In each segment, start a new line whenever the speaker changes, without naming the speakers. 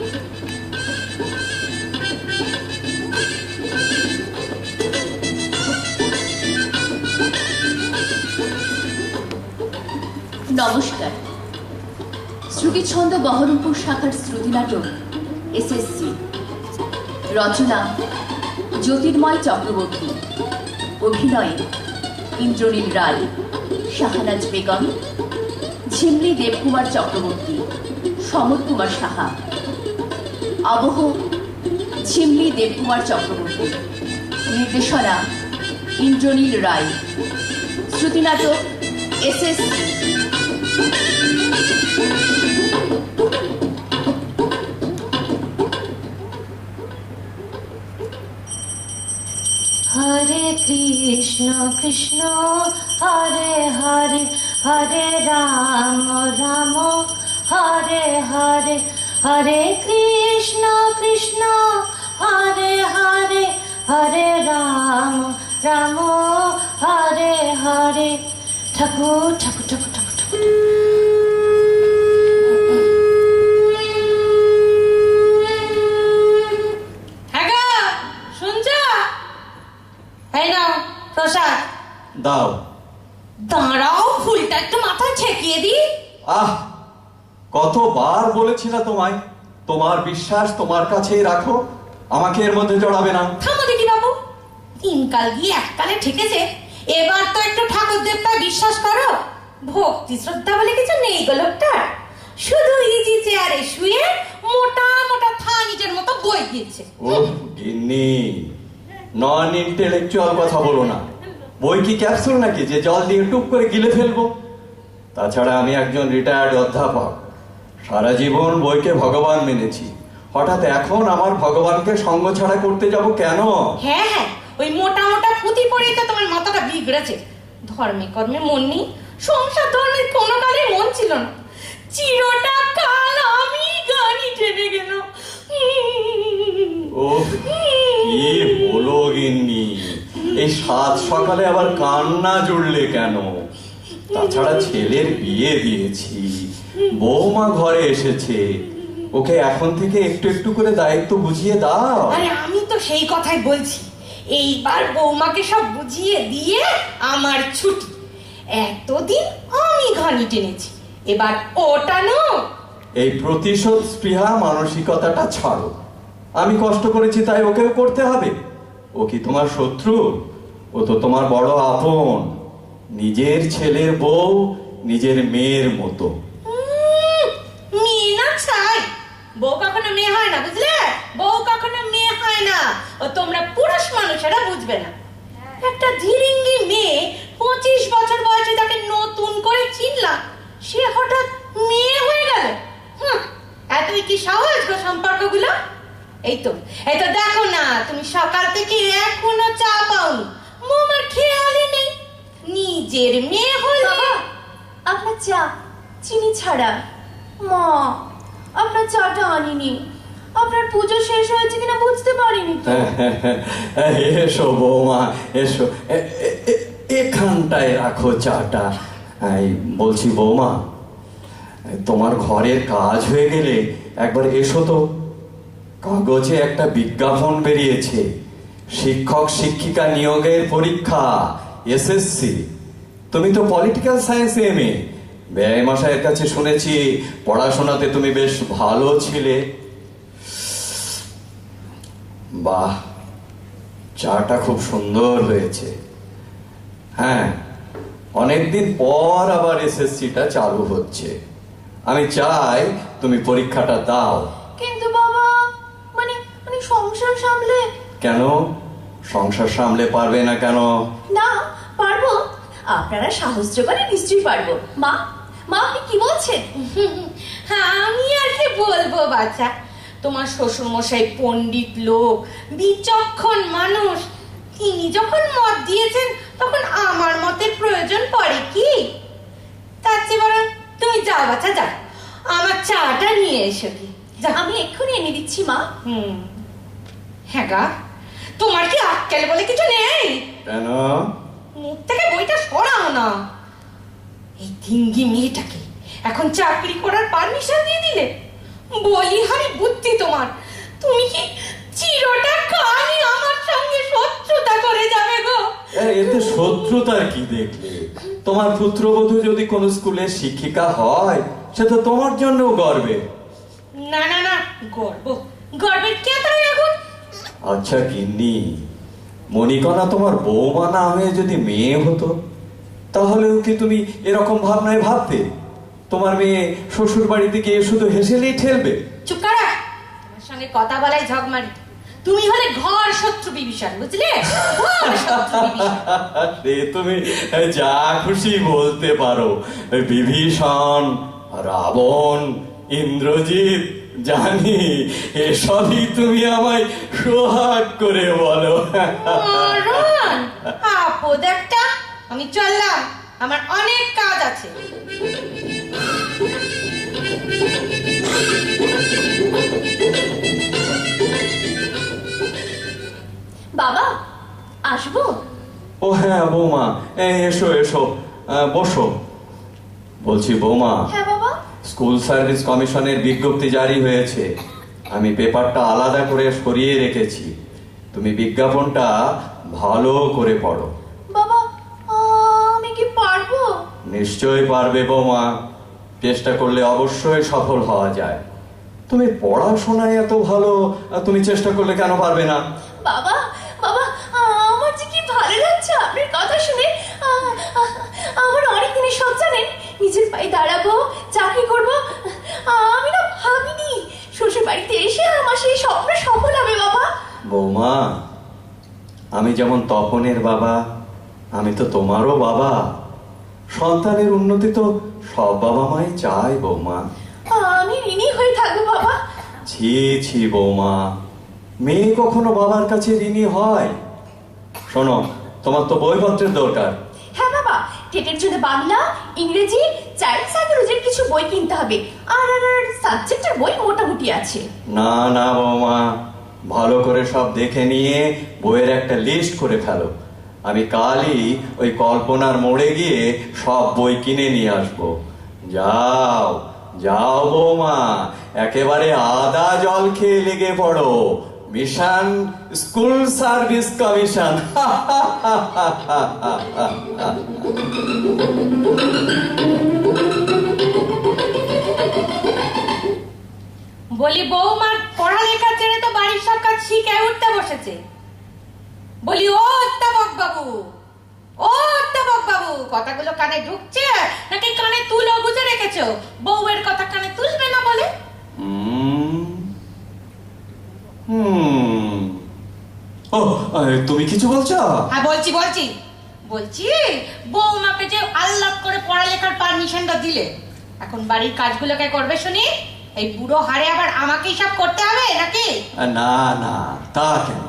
নমস্কার। শ্রুতিছন্দ বহরমপুর শাখার শ্রুতিনাটক এসএসসি রচনা, জ্যোতির্ময় চক্রবর্তী। অভিনয়ে, ইন্দ্রনীল রায়, শাহানাজ বেগম, ঝিমলি দেবকুমার চক্রবর্তী, সমর কুমার সাহা। আবহ, ঝিমলি দেবকুমার চক্রবর্তী। নির্দেশনা, ইন্দ্রনীল রায়। শ্রুতিনাটক এসএসসি
হরে কৃষ্ণ কৃষ্ণ, হরে হরে হরে রাম রাম, হরে হরে হরে কৃষ্ণ। কৃষ্ণ হরে হরে হরে রাম রাম হরে হরে। ঠাকুর ঠাকুর ঠাকুর ঠাকুর ঠাকুর। হ্যাঁ প্রসাদ।
দাও।
দাঁড়াও ফুলটা একটু মাথায় ঠেকিয়ে দি
আহ কতবার বলেছি না তোমায়? তোমার বিশ্বাস তোমার কাছেই রাখো আমাকে এর মধ্যে জড়াবে না।
থামো দেখি বাবু। তিনকাল গিয়ে এককালে ঠেকেছে এবার তো একটু ঠাকুর দেবতা বিশ্বাস করো। ভক্তি শ্রদ্ধা বলে কিছু নেই গো লোকটার। শুধু ইজি চেয়ারে শুয়ে মোটা মোটা থা নিজের মতো বই দিচ্ছে
ও গিন্নি নন ইন্টেলেকচুয়াল কথা বলো না। বই কি ক্যাপসুল নাকি? যে জল দিয়ে টুপ করে গিলে ফেলব? তাছাড়া আমি একজন রিটায়ার্ড অধ্যাপক। সারা জীবন বইকে ভগবান মেনেছি। হঠাৎ এখন আমার ভগবানকে সঙ্গ ছাড়া করতে যাব কেন?
হ্যাঁ হ্যাঁ ওই মোটা মোটা পুঁতি পড়েই তো তোমার মাথাটা বিগড়েছে। ধর্মে কর্মে মন নেই সংসার ধর্মের কোনো কালে মন ছিল না। চিরটা কাল আমি গানি টেনে গেল।
ও কি বলো গিন্নি? এই সাত সকালে আবার কান্না জুড়লে কেন? তাছাড়া ছেলের বিয়ে দিয়েছি বৌমা ঘরে এসেছে। ওকে এখন থেকে একটু একটু করে দায়িত্ব বুঝিয়ে দাও।
আরে আমি তো সেই কথাই বলছি। এইবার বৌমাকে সব বুঝিয়ে দিয়ে আমার ছুটি। এতদিন আমি ঘানি টেনেছি। এবার ওটা নো
এই প্রতিশোধ স্পৃহা মানসিকতাটা ছাড়ো। আমি কষ্ট করেছি তাই ওকেও করতে হবে। ও কি তোমার শত্রু? ও তো তোমার বড় আপন। নিজের ছেলের বউ, নিজের মেয়ের মতো।
বউ কখনো মেয়ে হয় না, বুঝলে? বউ কখনো মেয়ে হয় না। ও তোমরা পুরুষ মানুষেরা বুঝবে না। একটা ধীরিঙ্গি মেয়ে পঁচিশ বছর বয়সে তাকে নতুন করে চিনলাম। সে হঠাৎ মেয়ে হয়ে গেল। এতই কি সহজ গো সম্পর্কগুলো? এই তো এই তো দেখো না, তুমি সকাল থেকে এখনও চা পাওনি। মোমার খেয়ালই নিজের মেয়ে হলে
আপনার চা চিনি ছাড়া। মা আপনার চাটা আনিনি। আপনার পুজো শেষ হয়েছে কিনা বুঝতে পারিনি তো।
এসো বৌমা এসো। এখানটায় রাখো চাটা। এই, বলছি বৌমা তোমার ঘরের কাজ হয়ে গেলে একবার এসো তো। কাগজে একটা বিজ্ঞাপন বেরিয়েছে। শিক্ষক শিক্ষিকা নিয়োগের পরীক্ষা। এসএসসি। তুমি তো পলিটিক্যাল সায়েন্স এম এ ব্যয় মশাইয়ের কাছে শুনেছি পড়াশোনাতে তুমি বেশ ভালো ছিলে। বাহ চাটা খুব সুন্দর হয়েছে। হ্যাঁ অনেকদিন পর আবার এসএসসিটা চালু হচ্ছে। আমি চাই তুমি পরীক্ষাটা দাও।
কিন্তু বাবা মানে মানে সংসার সামলে
কেন? সংসার সামলে পারবে না কেন?
না পারব। আপনারা সাহস জোগাড়ে নিশ্চয়ই পারব। মা মা আপনি কি বলছেন?
হ্যাঁ, আমি আর কি বলব বাচ্চা তোমার শ্বশুর মশাই পণ্ডিত লোক বিচক্ষণ মানুষ। তিনি যখন মত দিয়েছেন তখন আমার মতের প্রয়োজন পড়ে কি? তার চেয়ে বরং তুমি যাও বাচ্চা যাও। আমার চাটা নিয়ে এসো। কি
আমি এক্ষুনি এনে দিচ্ছি মা।
হুম। হ্যাঁ গা। তোমার কি আক্কেল বলে কিছু নেই?
কেন?
মুখ থেকে বইটা সরাও না। এই ডিঙ্গি মেয়েটাকে এখন চাকরি করার পারমিশন দিয়ে দিলে। বলি হারি বুদ্ধি তোমার। তুমি কি চিরটা কালই আমার সঙ্গে শত্রুতা করে যাবে গো?
এতে শত্রুতার কি দেখলে? তোমার পুত্রবধূ যদি কোনো স্কুলের শিক্ষিকা হয় সে তো তোমার জন্য গর্বে।
না না না গর্ব। গর্বের কে
আচ্ছা গিন্নি মণিকণা তোমার বৌমা না হয়ে যদি মেয়ে হতো তাহলেও কি তুমি এরকম ভাবনায় ভাবতে তোমার মেয়ে শ্বশুর বাড়িতে গিয়ে শুধু হেসেলেই ঠেলবে?
চুপ করা! তোমার সঙ্গে কথা বলাই ঝগমারি। তুমি হলে ঘর শত্রু বিভীষণ বুঝলে?
সে তুমি যা খুশি বলতে পারো। বিভীষণ রাবণ ইন্দ্রজিৎ জানি এসবই তুমি আমায় সোহাগ করে বলো।
আপদ একটা। আমি চললাম। আমার অনেক কাজ আছে।
বাবা আসব?
ও হ্যাঁ বৌমা এসো এসো। আহ, বসো। বলছি বৌমা।
হ্যাঁ
স্কুল সার্ভিস কমিশনের বিজ্ঞপ্তি জারি হয়েছে। আমি পেপারটা আলাদা করে সরিয়ে রেখেছি। তুমি বিজ্ঞাপনটা ভালো করে পড়ো।
বাবা আমি কি পারব?
নিশ্চয়ই পারবে বৌমা। চেষ্টা করলে অবশ্যই সফল হওয়া যায়। তুমি পড়াশোনায় এত ভালো তুমি চেষ্টা করলে কেন পারবে না?
বাবা আমার যে কি ভালো লাগছে আপনার কথা শুনে আহ, আহ, আমার অনেক দিনের সব জানেন নিজের পায়ে দাঁড়াবো চাকরি করব? আমি না ভাবিনি। শ্বশুর বাড়িতে এসে আমার সেই স্বপ্ন সফল হবে বাবা।
বৌমা আমি যেমন তপনের বাবা আমি তো তোমারও বাবা। সন্তানের উন্নতি তো সব বাবা মাই চায় বৌমা।
আমি ঋণী হয়ে থাকব বাবা।
ছি ছি বৌমা। মেয়ে কখনো বাবার কাছে ঋণী হয়? শোনো তোমার তো বইপত্রের দরকার।
টেটের জন্য বাংলা, ইংরেজি চাইল্ড সাইকোলজির কিছু বই কিনতে হবে। আর আর আর সাবজেক্টের বই মোটামুটি আছে।
না না, বৌমা। ভালো করে সব দেখে নিয়ে বইয়ের একটা লিস্ট করে ফেলো। আমি কালই ওই কল্পনার মোড়ে গিয়ে সব বই কিনে নিয়ে আসব। যাও যাও বৌমা। একেবারে আদা জল খেয়ে লেগে পড়ো। Mission, school service commission.
বলি, বৌমার পড়ালেখা ছেড়ে তো বাড়ির সব কাজ শিখে উঠতে বসেছে। বলি, ও অধ্যাপক বাবু, ও অধ্যাপক বাবু, কথাগুলো কানে ঢুকছে নাকি কানে তুলো গুজে রেখেছো? বউয়ের কথা কানে তুলবে না বলে
হুম হুম ও তুমি কিছু বলছো?
হ্যাঁ বলছি বলছি। বলছি বৌমাকে যে আল্লাহ করে পড়ালেখার পারমিশনটা দিলে এখন বাড়ির কাজগুলো কে করবে শুনি? এই বুড়ো হারে আবার আমাকেই সব করতে হবে নাকি?
না না তা কেন?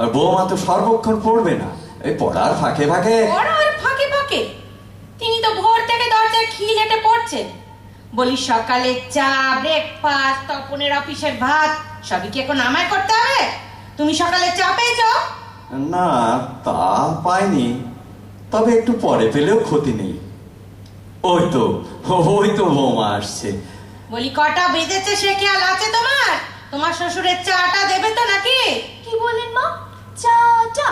আর বৌমা তো সর্বক্ষণ পড়বে না। এই পড়ার ফাঁকে ফাঁকে
পড়ার ফাঁকে ফাঁকে? তিনি তো ভোর থেকে দরজায় খিল হেঁটে পড়ছেন। বলি সকালে চা ব্রেকফাস্ট তপনের অফিসের ভাত সবই কি এখন আমায় করতে হবে? তুমি সকালে চা পেয়েছ?
না তা পাইনি। তবে একটু পরে পেলেও ক্ষতি নেই। ওই তো ওই তো বৌমা আসছে।
বলি কটা বেজেছে সে খেয়াল আছে তোমার? তোমার শ্বশুরের চাটা দেবে তো নাকি?
কি বললেন মা? চা চা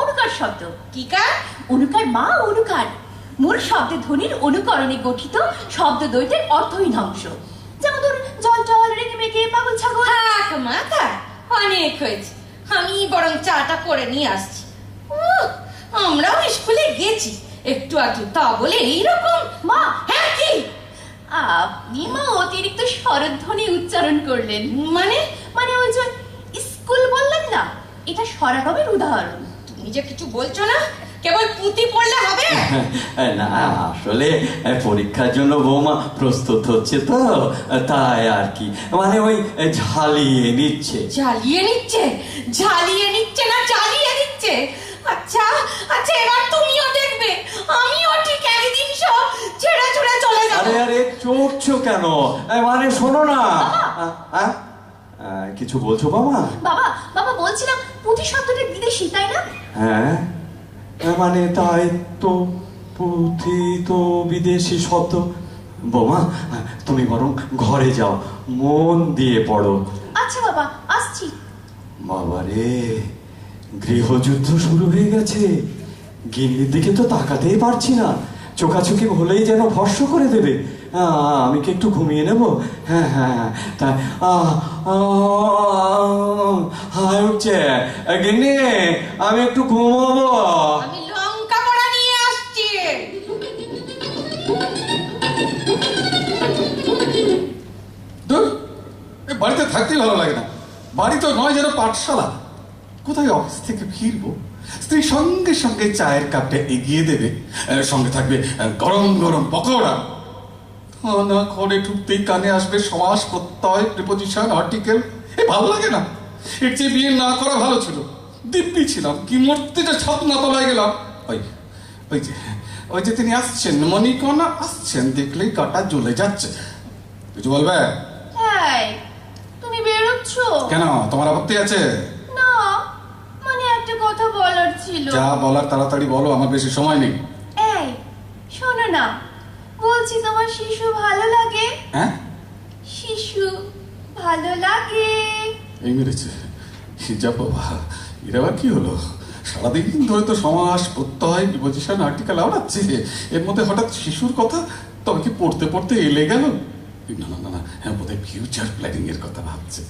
অনুকার শব্দ।
কি কা
অনুকার মা অনুকার। মূল শব্দের ধ্বনির অনুকরণে গঠিত শব্দ দ্বৈতের অর্থহীন অংশ। যেমন ধরুন জল জল রেখে মেখে পাগল ছাগল
থাক মা থাক অনেক হয়েছে। আমি বরং চাটা করে নিয়ে আসছি। আমরাও স্কুলে গেছি। একটু আধটু তা বলে এইরকম।
মা
হ্যাঁ কি?
আপনি মা অতিরিক্ত স্বরধ্বনি উচ্চারণ করলেন।
মানে?
মানে ওই যে স্কুল বললেন না? এটা স্বরাগমের উদাহরণ।
তুমি যে কিছু বলছো না কেবল পুঁতি পড়লে হবে?
না আসলে পরীক্ষার জন্য বৌমা প্রস্তুত হচ্ছে তো তাই আর কি। মানে ওই ঝালিয়ে নিচ্ছে।
জ্বালিয়ে নিচ্ছে? ঝালিয়ে নিচ্ছে না জ্বালিয়ে নিচ্ছে আচ্ছা আচ্ছা এবার তুমিও দেখবে। আমিও ঠিক একদিন সব ছেড়ে ছুড়ে চলে
আরে
যাব।
আরে চোখছো কেন? মানে শোনো না। কিছু বলছো বাবা
বাবা বাবা বলছিলাম পুঁথি শব্দটা বিদেশি তাই না?
হ্যাঁ। মানে তাই তো পুঁথি তো বিদেশি শব্দ বোমা তুমি বরং ঘরে যাও মন দিয়ে পড়ো।
আচ্ছা বাবা আসছি।
বাবা রে গৃহযুদ্ধ শুরু হয়ে গেছে। গিন্নির দিকে তো তাকাতেই পারছি না। চোখাচোখি হলেই যেন ভস্য করে দেবে। আমি কি একটু ঘুমিয়ে নেব? হ্যাঁ হ্যাঁ হ্যাঁ। তাই আ, আ, হায় উঠছে। গিন্নি আমি একটু ঘুমাবো।
আমি লঙ্কা পড়া নিয়ে আসছি।
বাড়িতে থাকতেই ভালো লাগে না। বাড়ি তো নয় যেন পাঠশালা। কোথায় অফিস থেকে ফিরবো? স্ত্রী সঙ্গে সঙ্গে চায়ের কাপটা এগিয়ে দেবে। সঙ্গে থাকবে গরম গরম পকোড়া। না ঘরে ঢুকতেই কানে আসবে সমাস প্রত্যয় প্রিপোজিশন আর্টিকেল এ ভালো লাগে না। এর চেয়ে বিয়ে না করা ভালো ছিল। দিব্যি ছিলাম। কি মরতে যে ছাদ না তলায় গেলাম। ওই ওই যে ওই যে তিনি আসছেন মণিকণা আসছেন। দেখলেই কাটা জ্বলে যাচ্ছে। কিছু বলবে
তুমি বেরোচ্ছ?
কেন? তোমার আপত্তি আছে?
না মানে একটা কথা বলার ছিল।
যা বলার তাড়াতাড়ি বলো আমার বেশি সময় নেই।
এই শোনো না। বলছি তোমার শিশু ভালো লাগে?
হ্যাঁ?
শিশু ভালো লাগে।
এই মেরেছে। হিজাব বাবা এর আবার কি হলো? সারাদিন ধরে তো সমাস প্রত্যয় বিপজিশন আর্টিকেল আওড়াচ্ছে। এর মধ্যে হঠাৎ শিশুর কথা? তবে কি পড়তে পড়তে এলে গেল? না না না হ্যাঁ বোধহয় ফিউচার প্ল্যানিং এর কথা ভাবছে।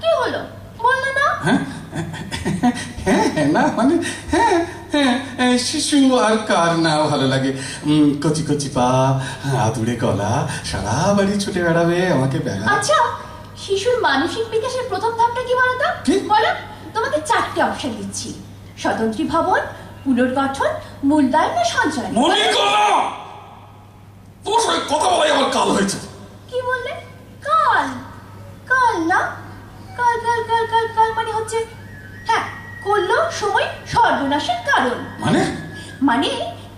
কি হলো? বললে না
হ্যাঁ হ্যাঁ হ্যাঁ, না মানে হ্যাঁ হ্যাঁ হ্যাঁ, শিশু আর কার না ভালো লাগে কচি কচি পা আদুরে গলা সারা বাড়ি ছুটে বেড়াবে আমাকে বেড়া
আচ্ছা শিশুর মানসিক বিকাশের প্রথম ধাপটা কি বলতো বলো তোমাকে চারটে অপশন দিচ্ছি স্বতন্ত্রী ভবন পুনর্গঠন মূলদায় না সঞ্চয়
মনিকলা তোর সঙ্গে কথা বলাই আমার কাল হয়েছে
কি বললে কাল কাল না কাল কাল কাল কাল কাল মানে হচ্ছে হ্যাঁ করল সময় সর্বনাশের কারণ।
মানে?
মানে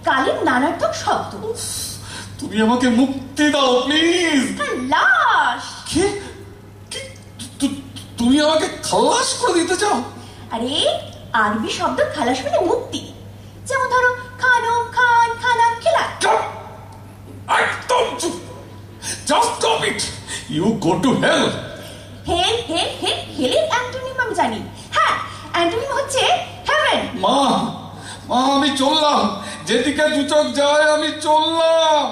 কালের নানার্থক শব্দ।
তুমি আমাকে মুক্তি দাও প্লিজ
লাশ!
কি? তুমি আমাকে খালাস করে দিতে চাও?
আরে আরবি শব্দ খালাস মানে মুক্তি। যেমন ধরো খানম খান খানাম খেলা।
একদম চুপ! Just stop it you go to hell
hell hell hell হেলের antonym আমি জানি। অ্যান্টোনিম হচ্ছে হেভেন
মা মা আমি চললাম। যেদিকে দুচক যায় আমি চললাম।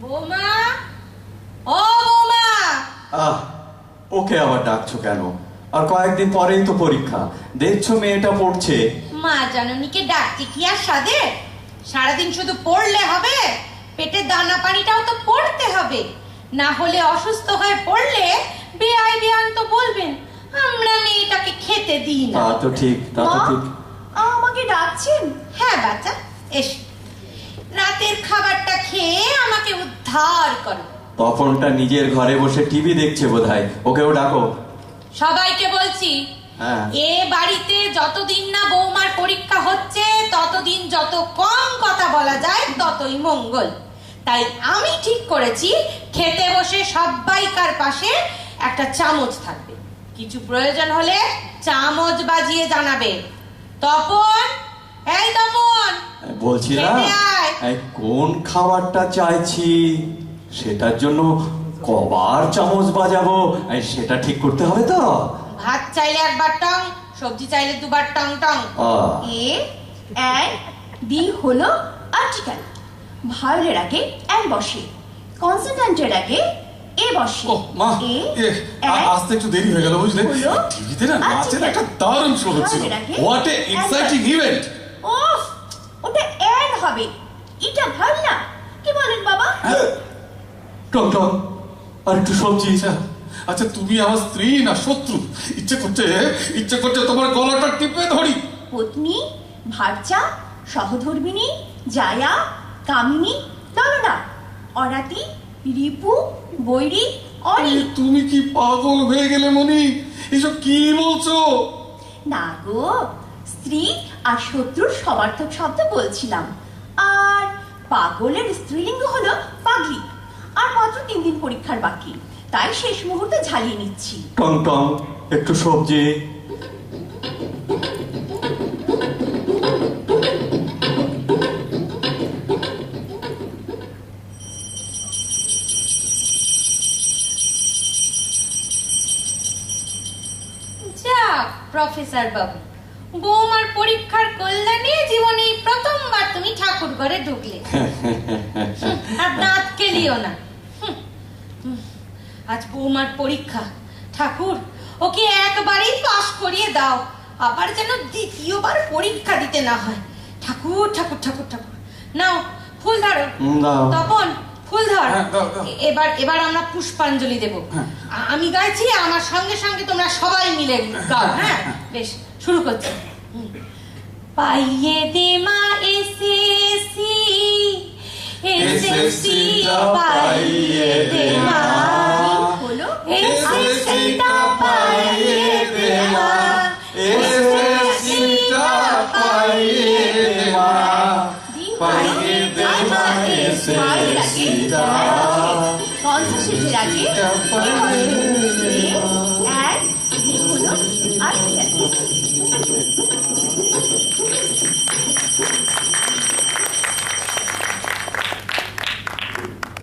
বৌমা ও বৌমা।
আহ ওকে আবার ডাকছো কেন? আর কয়েকদিন পরেই তো পরীক্ষা। দেখছ মেয়েটা পড়ছে?
মা জাননীকে ডাকতে কি আর সাদে? সারাদিন শুধু পড়লে হবে? পেটে দানা পানিটাও তো পড়তে হবে। না হলে অসুস্থ হয়ে পড়লে বেআই বেআন তো বলবেন আমরা মেয়েটাকে খেতে দিই না।
তা তো ঠিক তা তো ঠিক।
আমাকে ডাকছেন?
হ্যাঁ বাচ্চা এস। রাতের খাবারটা খেয়ে আমাকে উদ্ধার করো।
তপনটা নিজের ঘরে বসে টিভি দেখছে বোধহয়। ওকেও ডাকো।
সবাইকে বলছি
হ্যাঁ।
এ বাড়িতে যতদিন না বৌমার পরীক্ষা হচ্ছে ততদিন যত কম কথা বলা যায় ততই মঙ্গল। তাই আমি ঠিক করেছি খেতে বসে সবাইকার পাশে একটা চামচ থাকবে। কিছু প্রয়োজন হলে চামচ বাজিয়ে জানাবে। তপন এই তপন!
বলছি না কোন খাবারটা চাইছি? সেটার জন্য কবার চামচ বাজাবো। সেটা ঠিক করতে হবে তো?
ভাত চাইলে একবার টং সবজি চাইলে দুবার টং টং।
এ অ্যান ডি হলো আর্টিকেল ভায়োলের আগে অ্যান বসে কনসোনেন্টের আগে এ বসে।
ও মা
এ
এ, আসতে একটু দেরি হয়ে গেল বুঝলে? টিভিতে না নাচের
আচ্ছা।
একটা দারুণ শো হচ্ছিল। হোয়াট এ এক্সাইটিং ইভেন্ট
ওফ ওটা অ্যান হবে। এটা ভালো না। কি বলেন বাবা?
টক টক আর একটু সবজি
আচ্ছা। আচ্ছা তুমি আমার স্ত্রী না শত্রু? ইচ্ছে করছে ইচ্ছে করছে তোমার গলাটা টিপে ধরি।
পত্নী ভার্চা সহধর্মিনী জায়া কামিনী ললনা অরাতি রিপু বৈরি অরি
তুমি কি পাগল হয়ে গেলে মনি এসব কি বলছো?
না গো স্ত্রী আর শত্রুর সমার্থক শব্দ বলছিলাম। আর পাগলের স্ত্রীলিঙ্গ হলো পাগলি। আর মাত্র তিন দিন পরীক্ষার বাকি। তাই শেষ মুহূর্তে ঝালিয়ে নিচ্ছি।
টং টং একটু সবজি।
প্রফেসর বাবু বৌমার পরীক্ষার কল্যাণে জীবনে প্রথমবার তুমি ঠাকুর ঘরে ঢুকলে আর দাঁত কেলিও না। আজ বৌমার পরীক্ষা। ঠাকুর ওকে একবারেই পাশ করিয়ে দাও। আবার যেন দ্বিতীয়বার পরীক্ষা দিতে না হয়। ঠাকুর ঠাকুর ঠাকুর ঠাকুর। নাও ফুল ধরো। তপন ফুল ধর।
হ্যাঁ,
এবার এবার আমরা পুষ্পাঞ্জলি দেব।
হ্যাঁ।
আমি গাইছি আমার সঙ্গে সঙ্গে তোমরা সবাই মিলে গাও হ্যাঁ বেশ শুরু করছি। পাইয়ে দে মা এসএসসি এসএসসি পাইয়ে দে
and